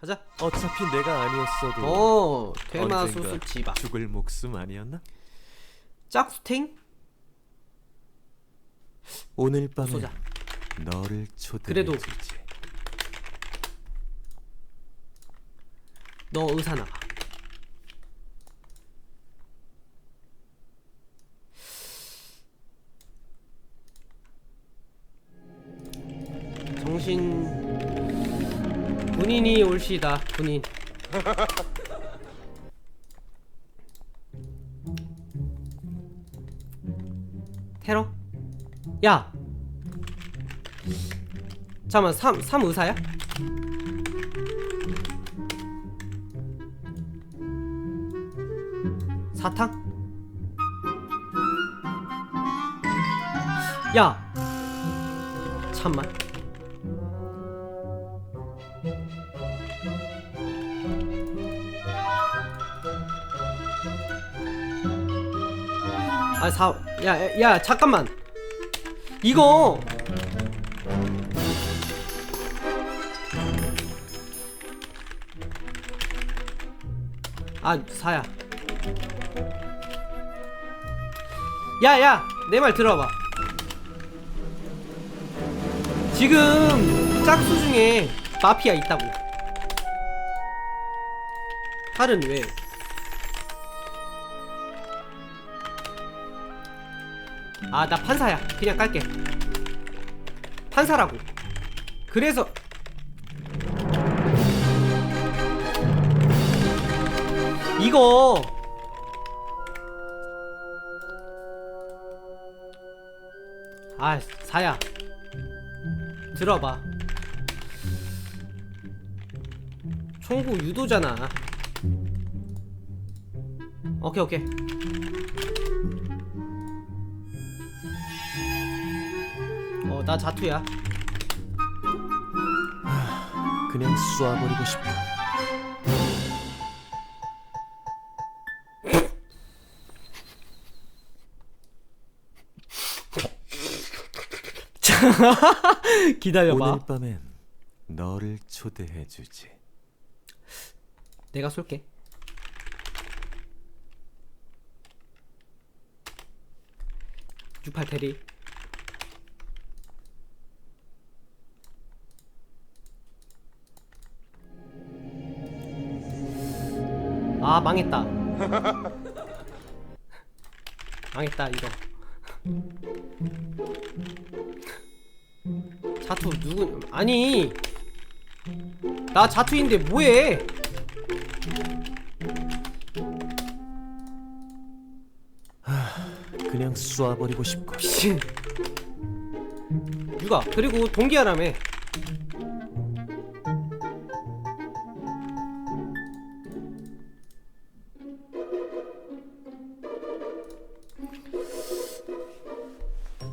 가자. 어차피 내가 아니었어도 어, 대마소수 언젠가 지바. 죽을 목숨 아니었나? 짝수탱? 오늘 밤에 쏘자. 너를 초대해 그래도- 주지. 너 의사 나가. 정신 올시다 군인. 테러? 야. 잠깐만 3, 3 의사야? 사탕? 야! 참만. 아, 사, 야, 야, 야, 잠깐만. 이거. 아, 사야. 야 야 내 말 들어봐 지금 짝수 중에 마피아 있다고 팔은 왜 아 나 판사야. 그냥 깔게. 판사라고. 그래서 이거 아 사야. 들어봐. 총구 유도잖아. 오케이 오케이 나 자투야 그냥 쏘아버리고 싶어. 기다려봐 오늘 밤엔 너를 초대해 주지. 내가 쏠게 육팔 테리 아 망했다. 망했다 이거. 자투 누구 아니. 나 자투인데 뭐해? 그냥 쏘아버리고 싶고. 미친. 육아 그리고 동기하라며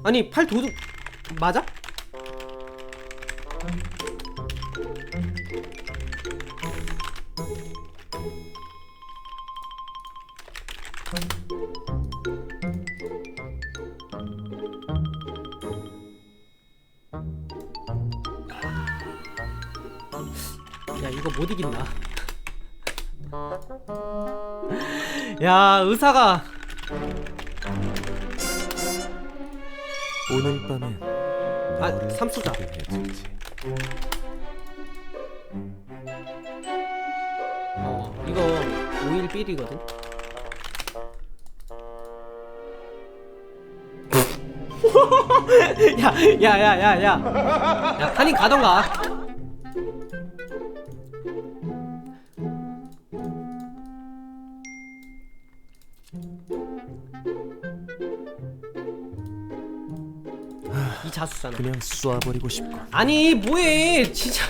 아니 팔 도둑 맞아? 야 이거 못 이긴다 야 의사가 밤엔 아, 너를 삼수자. 초대해 주지. 어 이거 5일 삘이거든 야 야 야 야 야 야 한인 가던가 자수잖아 그냥 쏘아버리고 싶고. 아니 뭐해. 진짜.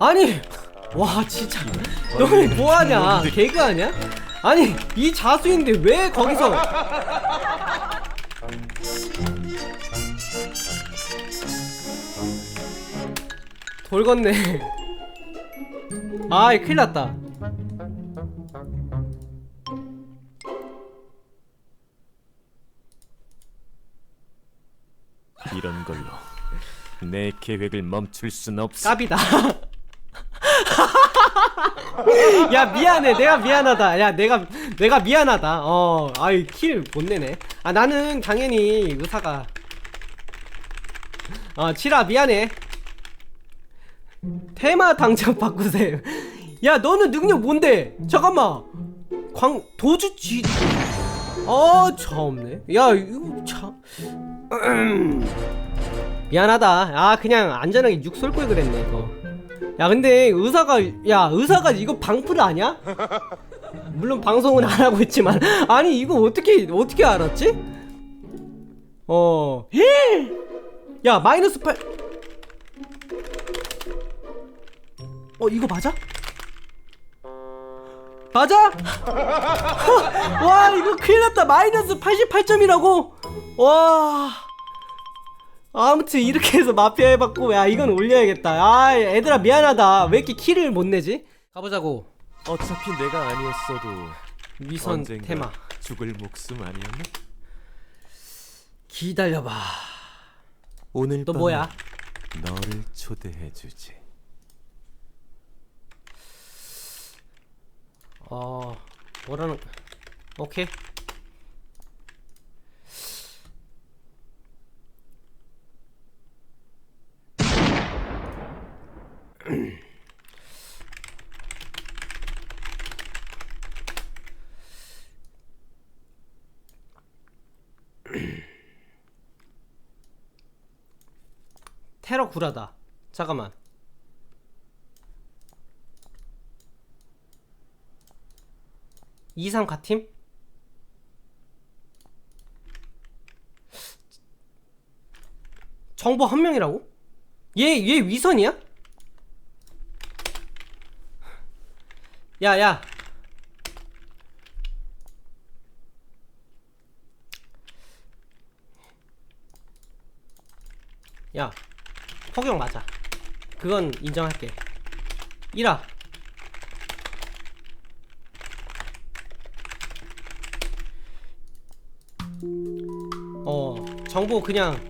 아니 와 진짜. 너네 뭐하냐? 개그하냐 아니 이 자수인데 왜 거기서? 돌건네 아이 큰일 났다. 이런 걸로 내 계획을 멈출 순 없어. 깝이다. 야 미안해. 내가 미안하다. 야 내가 내가 미안하다. 어 아이 킬 못 내네. 아 나는 당연히 의사가. 어 칠아 미안해. 테마 당장 바꾸세요 야 너는 능력 뭔데 잠깐만 광 도주 쥐 어, 참네. 야, 이거 참. 미안하다. 아, 그냥 안전하게 육 쏠 걸 그랬네, 이거. 야, 근데 의사가, 야, 의사가 이거 방풀 아니야? 물론 방송은 안 하고 있지만. 아니, 이거 어떻게, 어떻게 알았지? 어. 야, 마이너스 8. 어, 이거 맞아? 맞아? 와 이거 큰일 났다 마이너스 88점이라고 와 아무튼 이렇게 해서 마피아 해봤고 야 이건 올려야겠다 아 애들아 미안하다 왜 이렇게 키를 못 내지 가보자고 어차피 내가 아니었어도 위선 언젠가 테마 죽을 목숨 아니었나? 기다려봐 오늘 너밤 뭐야? 너를 초대해 주지. 어 뭐라는 오케이. 테러 구라다. 잠깐만 2, 3 가팀? 정보 한 명이라고? 얘, 얘 위선이야? 야, 야. 야, 허경 맞아. 그건 인정할게. 이라. 어 정보 그냥.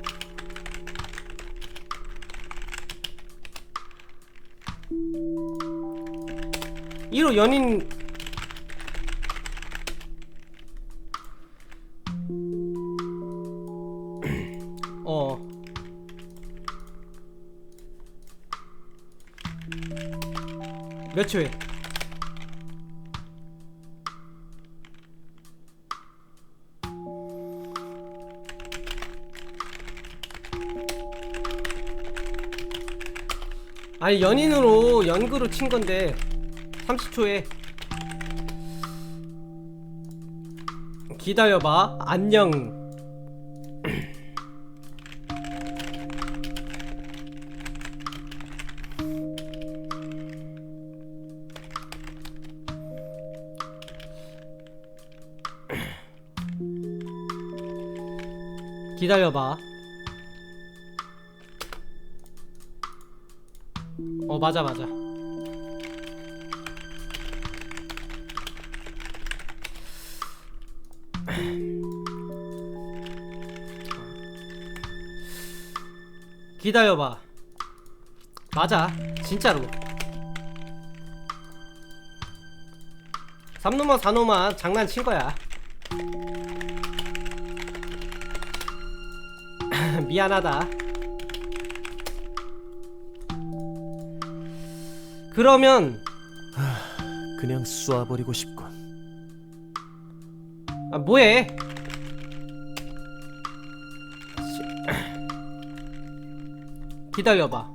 이호 연인. 어. 몇초 아니 연인으로 연구로 친 건데 30초에. 기다려봐. 안녕. 기다려봐 맞아 맞아. 기다려봐. 맞아 진짜로. 3노마 4노마 장난친 거야. 미안하다 그러면 그냥 쏘아버리고 싶군. 아 뭐해? 기다려봐.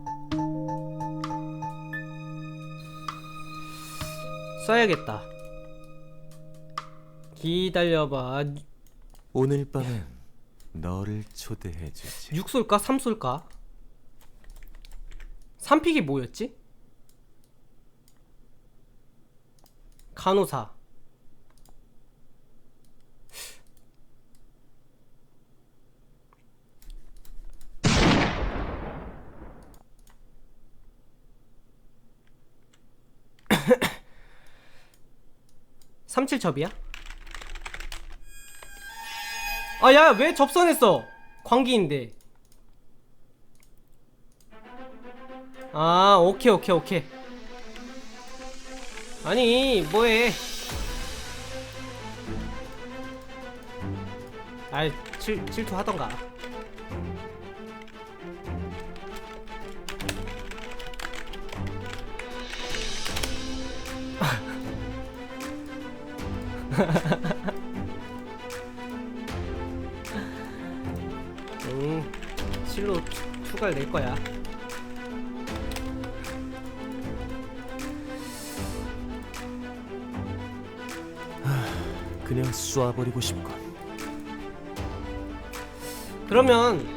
써야겠다. 기다려봐. 오늘 밤엔 너를 초대해 주지. 6 쏠까? 3 쏠까? 3픽이 뭐였지? 간호사. 37첩이야? 아 야 왜 접선했어? 광기인데. 아 오케이 오케이 오케이. 아니 뭐해? 아이 칠, 질투 하던가. 응 실로 투- 투갈 낼 거야 그냥 쏴버리고 싶군. 그러면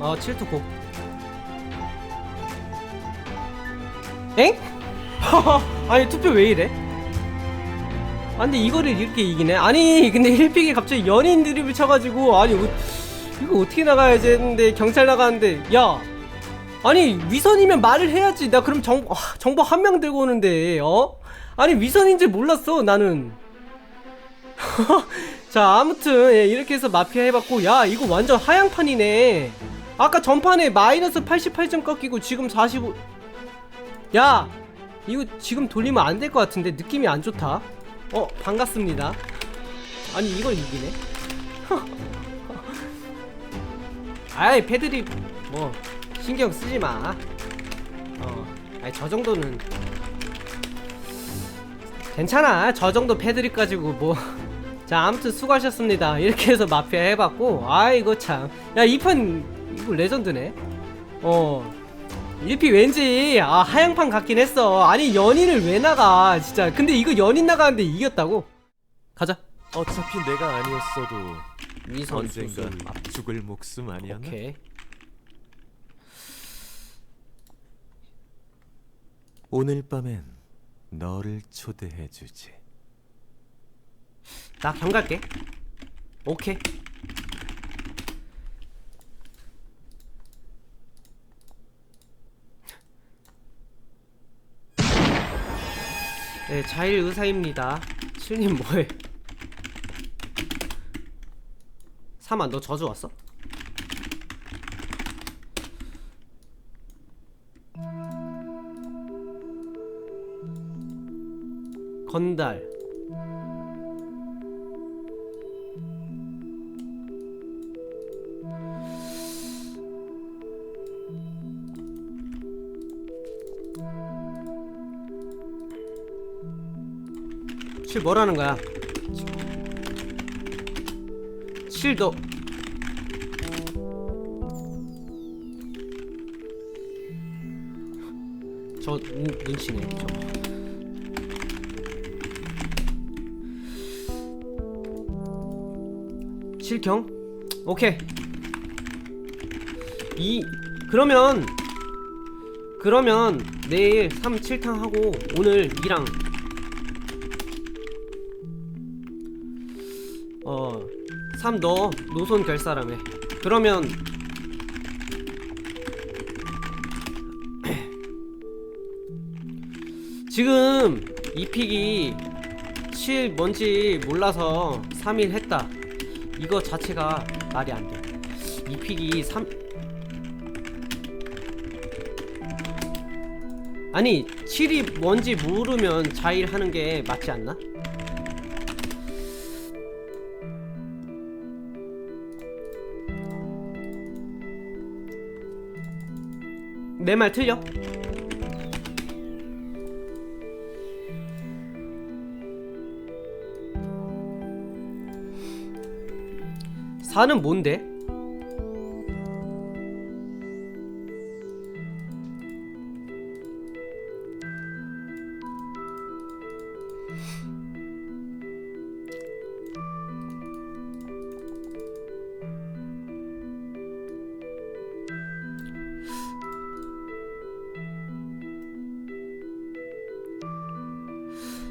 어 칠투 고 엥? 아니 투표 왜 이래? 아 근데 이거를 이렇게 이기네 아니 근데 1픽이 갑자기 연인 드립을 쳐가지고 아니 어, 이거 어떻게 나가야지 했는데 경찰 나가는데 야 아니 위선이면 말을 해야지. 나 그럼 정, 아, 정보 한 명 들고 오는데 어? 아니 위선인 줄 몰랐어 나는. 자 아무튼 예, 이렇게 해서 마피아 해봤고 야 이거 완전 하향판이네. 아까 전판에 마이너스 88점 꺾이고 지금 45 야 이거 지금 돌리면 안 될 것 같은데 느낌이 안 좋다. 어 반갑습니다. 아니 이걸 이기네? 아이 패드립 뭐 신경 쓰지 마. 어, 아니 저 정도는 괜찮아. 저 정도 패드립 가지고 뭐. 자, 아무튼 수고하셨습니다. 이렇게 해서 마피아 해봤고, 아 이거 참, 야이판 이거 레전드네. 어, 1피 왠지 아 하향판 같긴 했어. 아니 연인을 왜 나가, 진짜. 근데 이거 연인 나가는데 이겼다고? 가자. 어차피 내가 아니었어도 위선 언젠간 수술. 죽을 목숨 아니었나? 오케이. 오늘 밤엔 너를 초대해 주지. 나 경갈게. 오케이. 네, 자일 의사입니다. 칠님 뭐해? 사마 너 저주 왔어? 건달. 칠 뭐라는 거야? 칠도. 저 눈, 눈치네 저 실경? 오케이 이 그러면 그러면 내일 3, 7탕 하고 오늘 2랑 어, 3너 노선 결사람해. 그러면 지금 이 픽이 7 뭔지 몰라서 3일 했다. 이거 자체가 말이 안 돼. 이 픽이 3 아니 7이 뭔지 모르면 자일 하는 게 맞지 않나? 내 말 틀려? 사는 뭔데?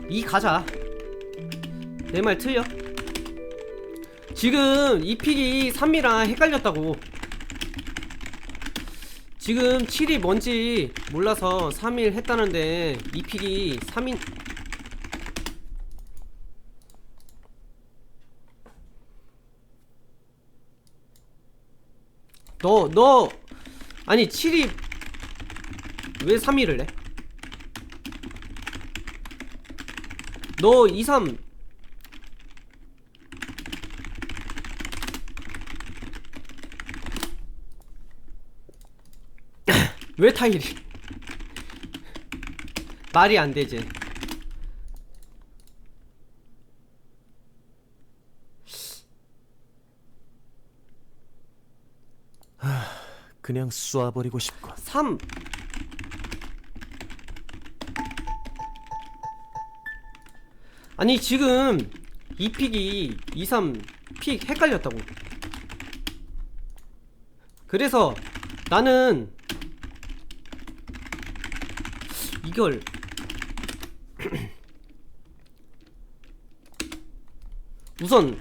이 가자. 내 말 틀려? 지금 이 픽이 3이랑 헷갈렸다고. 지금 7이 뭔지 몰라서 3일 했다는데 이 픽이 3인 너, 너, 아니, 7이 왜 3위를 해? 너 2, 3 왜 타일이? 말이 안 되지. 그냥 쏴버리고 싶군. 3 아니 지금 이 픽이 2, 3 픽 헷갈렸다고. 그래서 나는 이걸 우선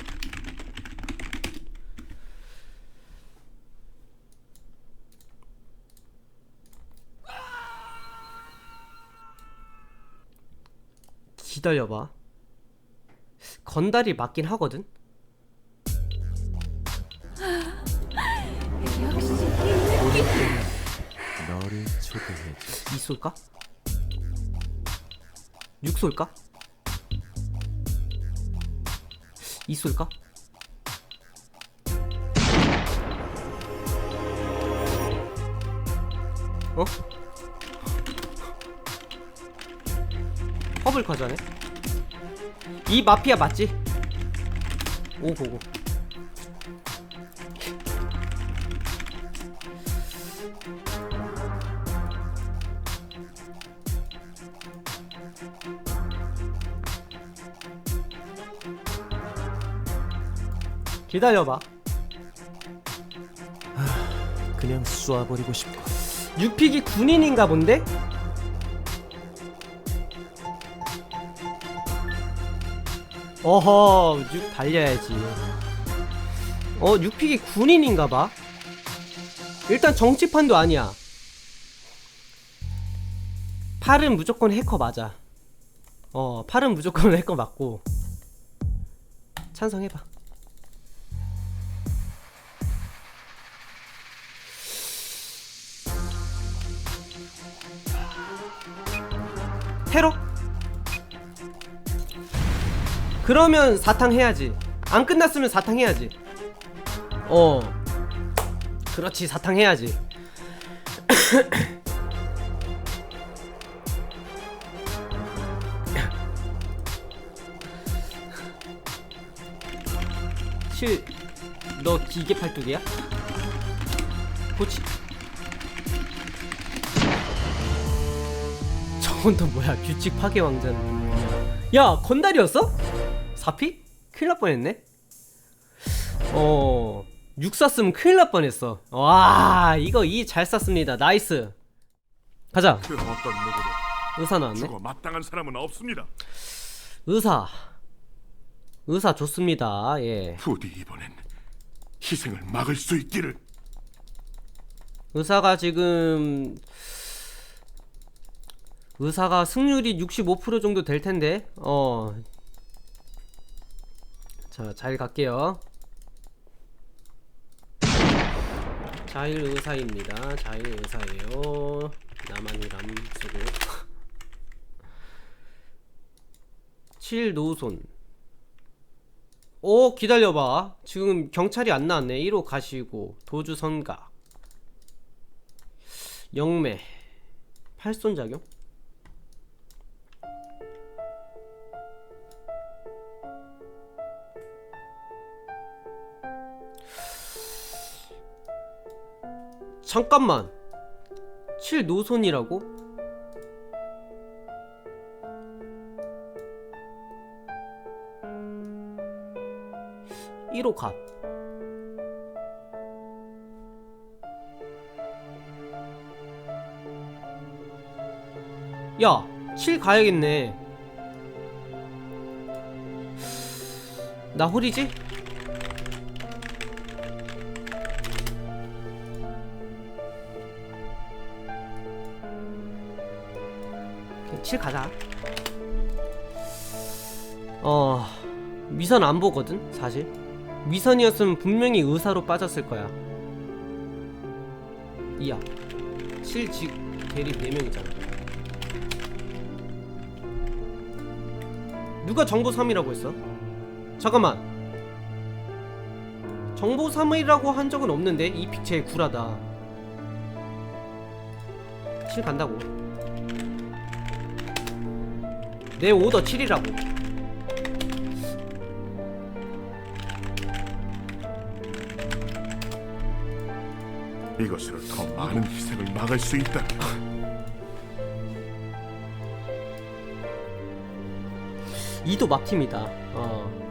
기다려봐 건달이 맞긴 하거든 너를 초대해줘. 이 쏠까? 6 쏠까? 이 쏠까? 어? 허블 가자네 이 마피아 맞지? 오 보고 기다려봐. 그냥 쏴버리고 싶군. 6픽이 군인인가 본데? 어허 6 달려야지. 어 6픽이 군인인가 봐? 일단 정치판도 아니야. 8은 무조건 해커 맞아. 어 8은 무조건 해커 맞고. 찬성해봐 테러? 그러면 사탕 해야지. 안 끝났으면 사탕 해야지. 어. 그렇지, 사탕 해야지. 실, 너 기계 팔뚝이야? 고치. 저건 또 뭐야? 규칙 파괴 왕자는. 야, 건달이었어? 4피? 큰일 날 뻔했네. 어, 6 쐈으면 큰일 날 뻔했어. 와, 이거 이잘 쐈습니다. 나이스. 가자. 그 어떤 누구도 의사 나왔네. 죽어 마땅한 사람은 없습니다. 의사. 의사 좋습니다. 예. 부디 이번엔 희생을 막을 수 있기를. 의사가 지금 의사가 승률이 65% 정도 될 텐데. 어. 자, 잘 갈게요. 자일 의사입니다. 자일 의사예요. 나만이람 쓰고. 7 노손. 오, 기다려봐. 지금 경찰이 안 나왔네. 1호 가시고, 도주 선가. 영매. 팔손 작용? 잠깐만. 7 노손이라고? (1호) 갓 야, 7 가야겠네. 나 홀이지? 7 가자. 어, 위선 안 보거든, 사실. 위선이었으면 분명히 의사로 빠졌을 거야. 2야 7 직 대립 4명이잖아 누가 정보 3이라고 했어? 잠깐만 정보 3이라고 한 적은 없는데 이 픽 제일 굴하다 7 간다고 내 오더 7이라고 이것으로 더 많은 희생을 막을 수 있다. 이도 막팀이다. 어.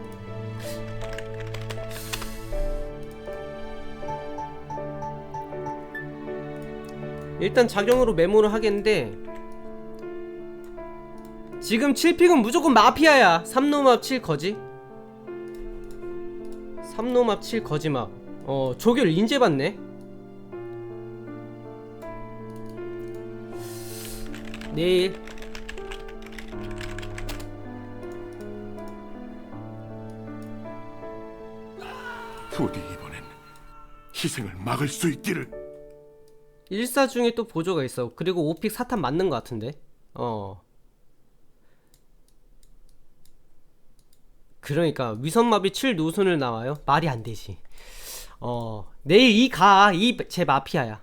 일단 작용으로 메모를 하겠는데 지금 7픽은 무조건 마피아야. 3노맙 7 거지. 3노맙 7 거지막. 어, 조결 인제 받네. 내일 부디 이번엔 희생을 막을 수 있기를. 일사 중에 또 보조가 있어. 그리고 5픽 사탄 맞는 것 같은데. 어. 그러니까 위선마비 7 노선을 나와요? 말이 안 되지. 어. 내일 이 가. 이 제 마피아야.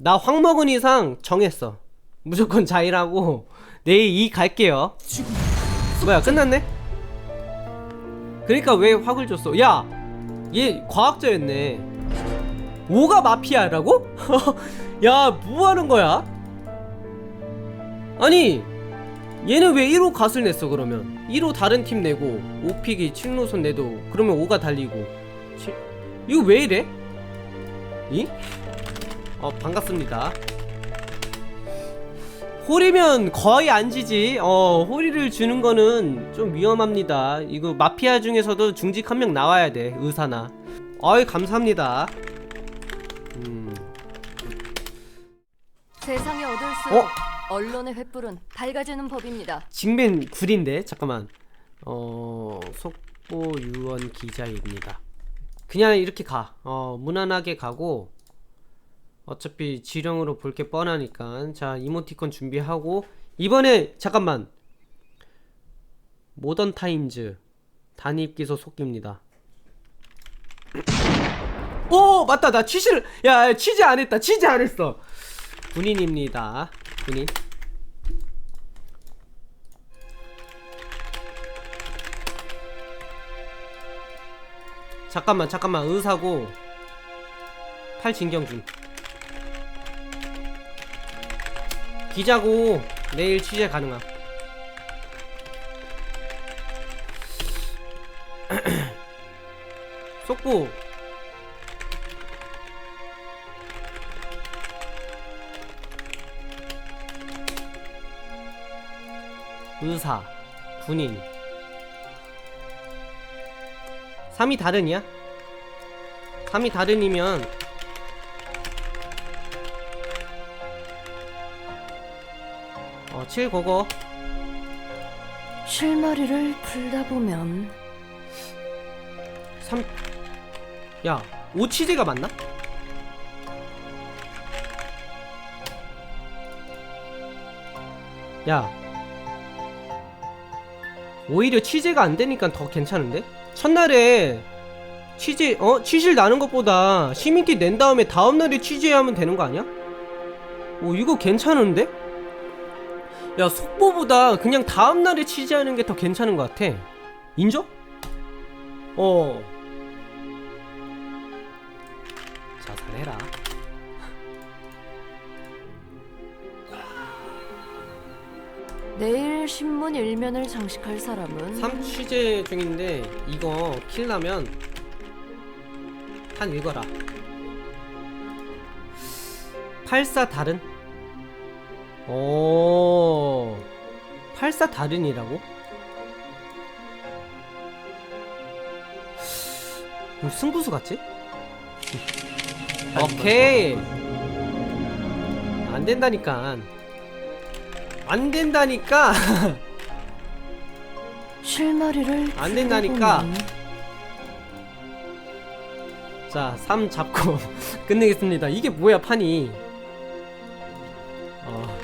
나확 먹은 이상 정했어. 무조건 자일하고 내일 이 갈게요. 뭐야 끝났네? 그러니까 왜 확을 줬어? 야, 얘 과학자였네. 5가 마피아라고? 야, 뭐 하는 거야? 아니, 얘는 왜 1호 갓을 냈어, 그러면? 1호 다른 팀 내고, 5픽이 7노선 내도, 그러면 5가 달리고. 치- 이거 왜 이래? 이? 어, 반갑습니다. 홀이면 거의 안 지지. 어, 홀이를 주는 거는 좀 위험합니다. 이거 마피아 중에서도 중직 한 명 나와야 돼, 의사나. 어이, 감사합니다. 음. 세상에 얻을수록 어? 언론의 횃불은 밝아지는 법입니다. 징맨 굴인데 잠깐만. 어 속보 유원 기자입니다. 그냥 이렇게 가 어 무난하게 가고 어차피 지령으로 볼 게 뻔하니까. 자 이모티콘 준비하고. 이번에 잠깐만. 모던 타임즈 단입 기소 속기입니다. 오 맞다. 나 취실 야 취재 안 했다. 취재 안 했어. 군인입니다 군인 잠깐만 잠깐만. 의사고 팔진경준 기자고 내일 취재 가능함. 속보 의사 군인 3이 다른이야? 3이 다른이면 어, 7 그거 실마리를 풀다 보면 3 야, 5 치즈가 맞나? 야 오히려 취재가 안 되니까 더 괜찮은데? 첫날에 취재 어 취실 나는 것보다 시민기 낸 다음에 다음 날에 취재하면 되는 거 아니야? 오 이거 괜찮은데? 야 속보보다 그냥 다음 날에 취재하는 게 더 괜찮은 것 같아. 인정? 어. 자살해라. 내일 신문 일면을 장식할 사람은 3 취재 중인데 이거 킬 나면 한 읽어라 84 다른? 오 84 다른이라고? 승부수 같지? 오케이 안 된다니까 안 된다니까 실마리를 안 된다니까. 자, 3 잡고 끝내겠습니다. 이게 뭐야, 판이. 어.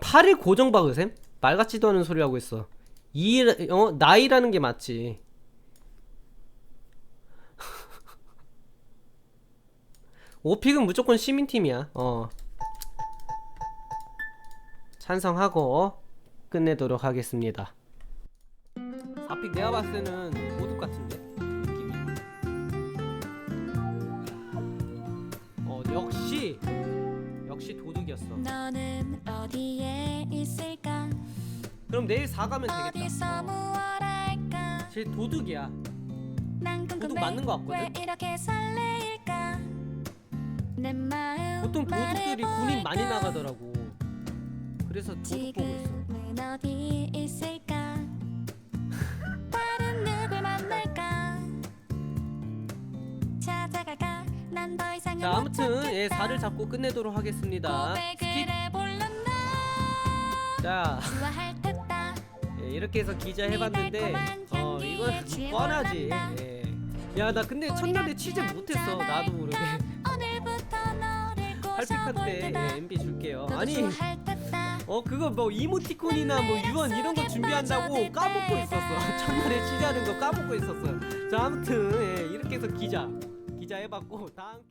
팔을 고정 박으셈? 말 같지도 않은 소리 하고 있어. 이, 어, 나이라는 게 맞지. 오픽은 무조건 시민팀이야. 어. 찬성하고 끝내도록 하겠습니다. 4픽 내가 봤을 때는 도둑 같은데 느낌이. 어 역시 역시 도둑이었어. 너는 어디에 있을까? 그럼 내일 4 가면 되겠다. 제 도둑이야. 난 도둑 맞는 거 같거든? 보통 도둑들이 군인 많이? 나가더라고. 그래서 도둑 보고 있어. 지금은 어디 있을까? 다른 누굴 만날까? 찾아갈까? 난 더 이상 자 아무튼 예 4를 잡고 끝내도록 하겠습니다. 고백을 해볼란 자 좋아할 듯다 예, 이렇게 해서 기자 해봤는데 어 이건 뻔하지. 예. 야나 근데 첫날에 취재 못했어. 나도 모르게. 팔픽한 때 MB 줄게요. 아니 어 그거 뭐 이모티콘이나 뭐 유언 이런 거 준비한다고 까먹고 있었어. 첫날에 취재하는 거 까먹고 있었어. 자 아무튼 예, 이렇게 해서 기자 기자 해봤고 다음 게임.